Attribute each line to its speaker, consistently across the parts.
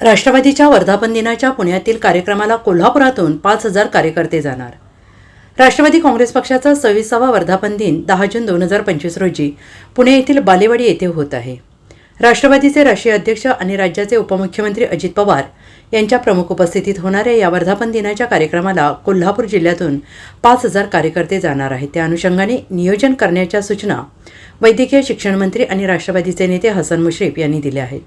Speaker 1: राष्ट्रवादीच्या वर्धापन दिनाच्या पुण्यातील कार्यक्रमाला कोल्हापुरातून पाच हजार कार्यकर्ते जाणार. राष्ट्रवादी काँग्रेस पक्षाचा सव्वीसावा वर्धापन दिन दहा जून दोन हजार पंचवीस रोजी पुणे येथील बालेवाडी येथे होत आहे. राष्ट्रवादीचे राष्ट्रीय अध्यक्ष आणि राज्याचे उपमुख्यमंत्री अजित पवार यांच्या प्रमुख उपस्थितीत होणाऱ्या या वर्धापन दिनाच्या कार्यक्रमाला कोल्हापूर जिल्ह्यातून पाच हजार कार्यकर्ते जाणार आहेत. त्या अनुषंगाने नियोजन करण्याच्या सूचना वैद्यकीय शिक्षण मंत्री आणि राष्ट्रवादीचे नेते हसन मुश्रीफ यांनी दिल्या आहेत.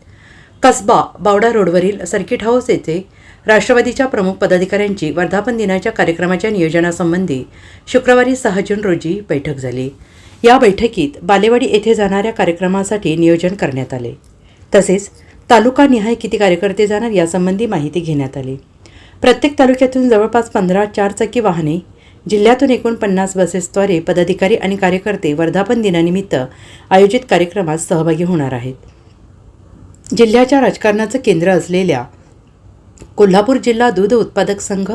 Speaker 1: कसबा बावडा रोडवरील सर्किट हाऊस येथे राष्ट्रवादीच्या प्रमुख पदाधिकाऱ्यांची वर्धापन दिनाच्या कार्यक्रमाच्या नियोजनासंबंधी शुक्रवारी सहा जून रोजी बैठक झाली. या बैठकीत बालेवाडी येथे जाणाऱ्या कार्यक्रमासाठी नियोजन करण्यात आले. तसेच तालुका निहाय किती कार्यकर्ते जाणार यासंबंधी माहिती घेण्यात आली. प्रत्येक तालुक्यातून जवळपास पंधरा चारचाकी वाहने जिल्ह्यातून एकूण पन्नास बसेसद्वारे पदाधिकारी आणि कार्यकर्ते वर्धापन दिनानिमित्त आयोजित कार्यक्रमात सहभागी होणार आहेत. जिल्ह्याच्या राजकारणाचं केंद्र असलेल्या कोल्हापूर जिल्हा दूध उत्पादक संघ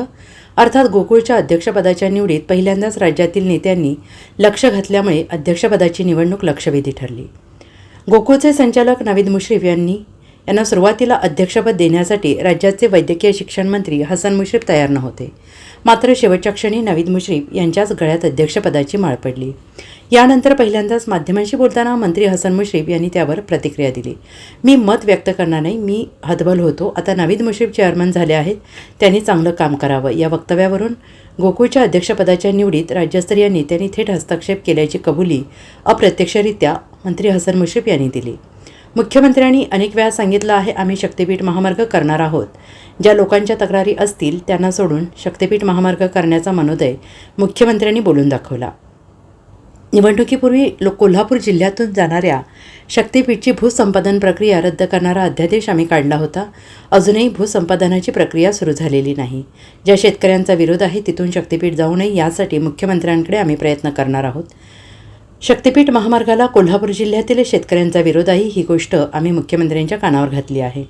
Speaker 1: अर्थात गोकुळच्या अध्यक्षपदाच्या निवडीत पहिल्यांदाच राज्यातील नेत्यांनी लक्ष घातल्यामुळे अध्यक्षपदाची निवडणूक लक्षवेधी ठरली. गोकुळचे संचालक नावीद मुश्रीफ यांनी यांना सुरुवातीला अध्यक्षपद देण्यासाठी राज्याचे वैद्यकीय शिक्षण मंत्री हसन मुश्रीफ तयार नव्हते. मात्र शेवटच्या क्षणी नवीद मुश्रीफ यांच्याच गळ्यात अध्यक्षपदाची माळ पडली. यानंतर पहिल्यांदाच माध्यमांशी बोलताना मंत्री हसन मुश्रीफ यांनी त्यावर प्रतिक्रिया दिली. मी मत व्यक्त करणार नाही मी हतबल होतो. आता नाविद मुश्रीफ चेअरमन झाले आहेत. त्यांनी चांगलं काम करावं. या वक्तव्यावरून गोकुळच्या अध्यक्षपदाच्या निवडीत राज्यस्तरीय नेत्यांनी थेट हस्तक्षेप केल्याची कबुली अप्रत्यक्षरित्या मंत्री हसन मुश्रीफ यांनी दिली. मुख्यमंत्र्यांनी अनेक वेळा सांगितलं आहे आम्ही शक्तीपीठ महामार्ग करणार आहोत. ज्या लोकांच्या तक्रारी असतील त्यांना सोडून शक्तीपीठ महामार्ग करण्याचा मनोदय मुख्यमंत्र्यांनी बोलून दाखवला. निवडणुकीपूर्वी लो कोल्हापूर जिल्ह्यातून जाणाऱ्या शक्तीपीठची भूसंपादन प्रक्रिया रद्द करणारा अध्यादेश आम्ही काढला होता. अजूनही भूसंपादनाची प्रक्रिया सुरू झालेली नाही. ज्या शेतकऱ्यांचा विरोध आहे तिथून शक्तीपीठ जाऊ नये यासाठी मुख्यमंत्र्यांकडे आम्ही प्रयत्न करणार आहोत. शक्तीपीठ महामार्गाला कोल्हापूर जिल्ह्यातील शेतकऱ्यांचा विरोध आहे ही गोष्ट आम्ही मुख्यमंत्र्यांच्या कानावर घातली आहे.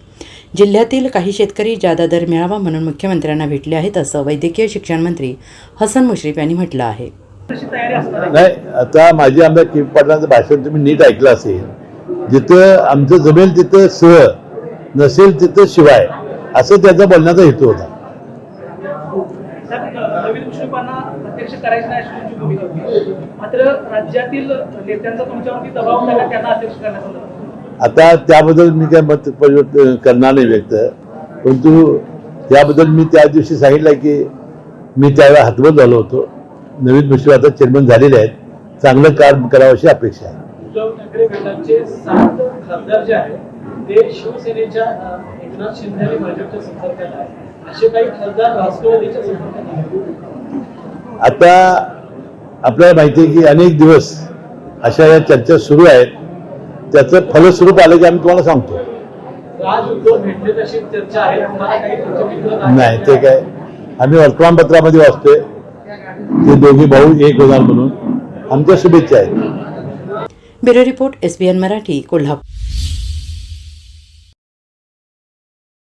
Speaker 1: जिल्ह्यातील काही शेतकरी जादा दर मिळावा म्हणून मुख्यमंत्र्यांना भेटले आहेत असं वैद्यकीय शिक्षण मंत्री हसन मुश्रीफ यांनी म्हटलं आहे.
Speaker 2: नाही आता माझी आमदार किम पाटलांचं भाषण तुम्ही नीट ऐकलं असेल. जिथं आमचं जमेल तिथं सह नसेल तिथं शिवाय असं त्याचा बोलण्याचा हेतू होता
Speaker 3: साहेब, नवीन मुश्रीफांना अध्यक्ष करायचं नाही अशी तुमची भूमिका होती. मात्र राज्यातील नेत्यांचा तुमच्यावरती दबाव टाका त्यांना अध्यक्ष करण्याचा
Speaker 2: आता त्याबद्दल मी काय मत परिवर्तन करणार नाही व्यक्त. परंतु त्याबद्दल मी त्या दिवशी सांगितलं की मी त्यावेळेला हातबल झालो होतो. नवीन मुश्रीफ आता चेअरमन झालेले आहेत. चांगलं काम करावं अशी अपेक्षा आहे.
Speaker 4: उद्धव ठाकरे गटाचे सात खासदार जे आहेत ते शिवसेनेच्या एकनाथ शिंदे आणि भाजपच्या संपर्कात आहेत. असे काही खासदार राष्ट्रवादीच्या संपर्कात आहेत.
Speaker 2: आता आपल्याला माहिती आहे की अनेक दिवस अशा या चर्चा सुरू आहेत. त्याचं फलस्वरूप आलं की आम्ही तुम्हाला सांगतो. नाही ते काय? आम्ही वर्तमानपत्रामध्ये वाचतोय. ते दोघे भाऊ एक होणार म्हणून. आमच्या शुभेच्छा आहेत.
Speaker 1: Bureau report S B N Marathi Kolhapur.